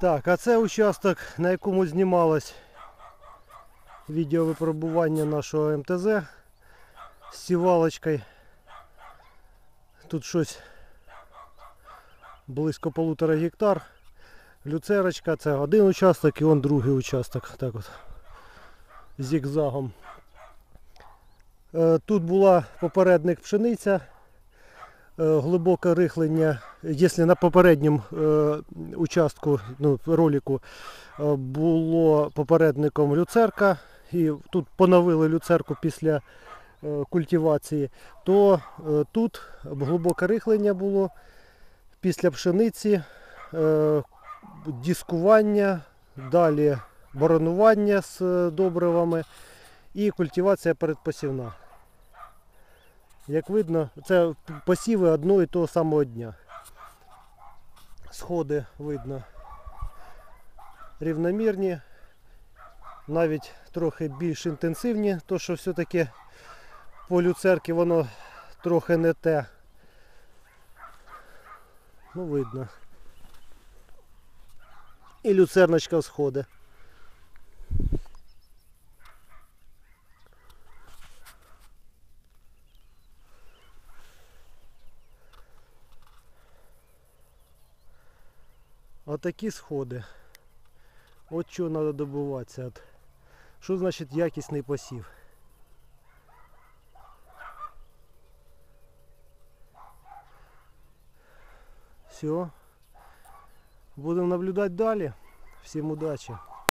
Так, а це участок, на якому знімалось відео випробування нашого МТЗ з сівалочкою. Тут щось близько полутора гектар. Люцерочка, це один участок і он другий участок. Так от. Зігзагом. Е, Тут була попередник пшениця, е, глибоке рихлення. Якщо на попередньому е, участку, ну, ролику е, було попередником люцерка, і тут поновили люцерку після е, культивації, то тут глибоке рихлення було після пшениці, дискування, далі боронування з добривами і культивація передпосівна. Як видно, це посіви одного і того самого дня. Сходи видно рівномірні, навіть трохи більш інтенсивні, то що все-таки по люцерки воно трохи не те. Ну, видно. І люцерночка сходить. Отакі сходи. От чого треба добуватися. От. Що значить якісний посів? Все. Будемо наблюдати далі. Всім удачі.